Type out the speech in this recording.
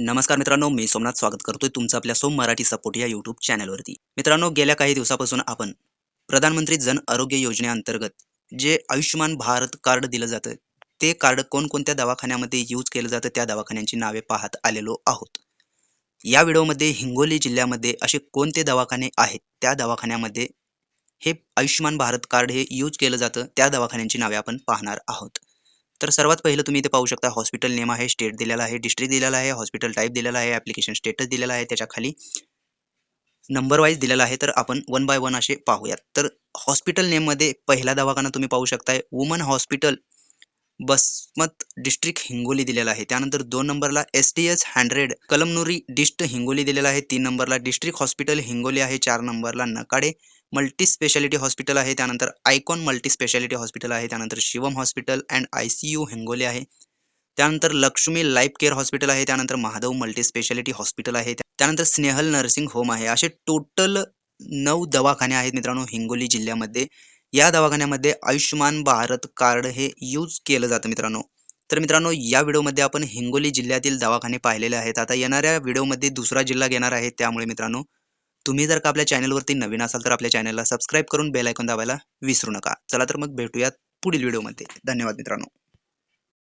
नमस्कार मित्रांनो मी सोमनाथ स्वागत करतोय तुमचं आपल्या सोम मराठी सपोर्ट या यूट्यूब चॅनलवरती मित्रांनो गेल्या काही दिवसापासून आपण प्रधानमंत्री जन आरोग्य योजनेअंतर्गत जे आयुष्यमान भारत कार्ड दिलं जातं ते कार्ड कोणकोणत्या दवाखान्यामध्ये यूज केलं जातं त्या दवाखान्यांची नावे पाहत आलेलो आहोत. या व्हिडिओमध्ये हिंगोली जिल्ह्यामध्ये असे कोणते दवाखाने आहेत त्या दवाखान्यामध्ये हे आयुष्यमान भारत कार्ड हे यूज केलं जातं त्या दवाखान्यांची नावे आपण पाहणार आहोत. तर सर्वात पहिलं तुम्ही इथे पाहू शकता हॉस्पिटल नेम आहे स्टेट दिलेला आहे डिस्ट्रिक्ट दिलेला आहे हॉस्पिटल टाईप दिलेला आहे ॲप्लिकेशन स्टेटस दिलेला आहे त्याच्याखाली नंबर वाईज दिलेला आहे तर आपण वन बाय वन असे पाहूयात. तर हॉस्पिटल नेममध्ये पहिला दवाखाना तुम्ही पाहू शकताय woman hospital Basmat district Hingoli दिलेला आहे. त्यानंतर दोन नंबरला S T S hundred Kalamnuri dist Hingoli दिलेला आहे. तीन नंबरला डिस्ट्रिक्ट हॉस्पिटल हिंगोली आहे. चार नंबरला नकाडे मल्टी स्पेशालिटी हॉस्पिटल आहे. त्यानंतर आयकॉन मल्टी स्पेशालिटी हॉस्पिटल आहे. त्यानंतर Shivam hospital and I C U Hingoli आहे. त्यानंतर लक्ष्मी लाईफ केअर हॉस्पिटल आहे. त्यानंतर महादेव मल्टी स्पेशालिटी हॉस्पिटल आहे. त्यानंतर स्नेहल नर्सिंग होम आहे. असे टोटल नऊ दवाखाने आहेत मित्रांनो हिंगोली जिल्ह्यामध्ये. या दवाखान्यामध्ये आयुष्यमान भारत कार्ड हे यूज केलं जातं मित्रांनो. तर मित्रांनो या व्हिडिओमध्ये आपण हिंगोली जिल्ह्यातील दवाखाने पाहिलेले आहेत. आता येणाऱ्या व्हिडिओमध्ये दुसरा जिल्हा घेणार आहे त्यामुळे मित्रांनो तुम्ही जर का आपल्या चॅनलवरती नवीन असाल तर आपल्या चॅनलला सबस्क्राईब करून बेल ऐकून दाबायला विसरू नका. चला तर मग भेटूयात पुढील व्हिडिओमध्ये. धन्यवाद मित्रांनो.